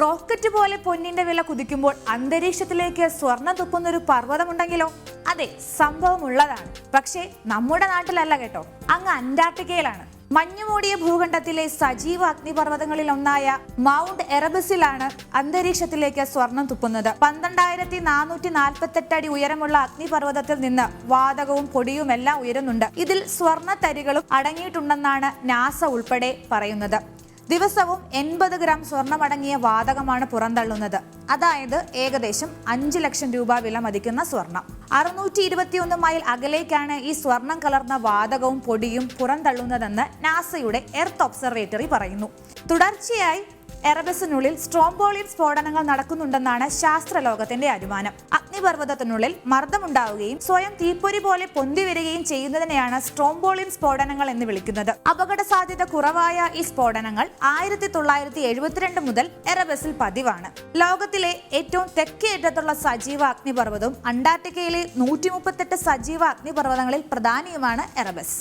Rocket പോലെ പൊന്നിന്റെ വില കുതിക്കുമ്പോൾ അന്തരീക്ഷത്തിലേക്ക് സ്വർണം തുപ്പുന്ന ഒരു പർവതമുണ്ടെങ്കിലോ? അതെ സംഭവമുള്ളതാണ്. പക്ഷേ നമ്മുടെ നാട്ടിലല്ല കേട്ടോ. അങ്ങ് അന്റാർട്ടിക്കയിലാണ്. മഞ്ഞുമൂടിയ ഭൂഖണ്ഡത്തിലെ സജീവ അഗ്നിപർവതങ്ങളിൽ ഒന്നായ മൗണ്ട് എറബസിലാണ് അന്തരീക്ഷത്തിലേക്ക് സ്വർണം തുപ്പുന്നത്. പന്ത്രണ്ടായിരത്തി നാനൂറ്റി നാൽപ്പത്തെട്ട് അടി ഉയരമുള്ള അഗ്നിപർവതത്തിൽ നിന്ന് വാതകവും പൊടിയുമെല്ലാം ഉയരുന്നുണ്ട്. ഇതിൽ സ്വർണ തരികളും അടങ്ങിയിട്ടുണ്ടെന്നാണ് നാസ ഉൾപ്പെടെ പറയുന്നത്. ദിവസവും എൺപത് ഗ്രാം സ്വർണമടങ്ങിയ വാതകമാണ് പുറന്തള്ളുന്നത്. അതായത് ഏകദേശം അഞ്ച് ലക്ഷം രൂപ വില മതിക്കുന്ന സ്വർണം. അറുന്നൂറ്റി ഇരുപത്തിയൊന്ന് മൈൽ അകലേക്കാണ് ഈ സ്വർണം കലർന്ന വാതകവും പൊടിയും പുറന്തള്ളുന്നതെന്ന് നാസയുടെ എർത്ത് ഒബ്സർവേറ്ററി പറയുന്നു. തുടർച്ചയായി എറബസിനുള്ളിൽ സ്ട്രോംബോളിൻ സ്ഫോടനങ്ങൾ നടക്കുന്നുണ്ടെന്നാണ് ശാസ്ത്രലോകത്തിന്റെ അനുമാനം. അഗ്നിപർവതത്തിനുള്ളിൽ മർദ്ദമുണ്ടാവുകയും സ്വയം തീപ്പൊരി പോലെ പൊന്തി വരികയും ചെയ്യുന്നതിനെയാണ് സ്ട്രോംബോളിൻ സ്ഫോടനങ്ങൾ എന്ന് വിളിക്കുന്നത്. അപകട സാധ്യത കുറവായ ഈ സ്ഫോടനങ്ങൾ ആയിരത്തി തൊള്ളായിരത്തി എഴുപത്തിരണ്ട് മുതൽ എറബസിൽ പതിവാണ്. ലോകത്തിലെ ഏറ്റവും തെക്കേ അറ്റത്തുള്ള സജീവ അഗ്നിപർവതവും അന്റാർട്ടിക്കയിലെ നൂറ്റി മുപ്പത്തെട്ട് സജീവ അഗ്നിപർവതങ്ങളിൽ പ്രധാനിയുമാണ് എറബസ്.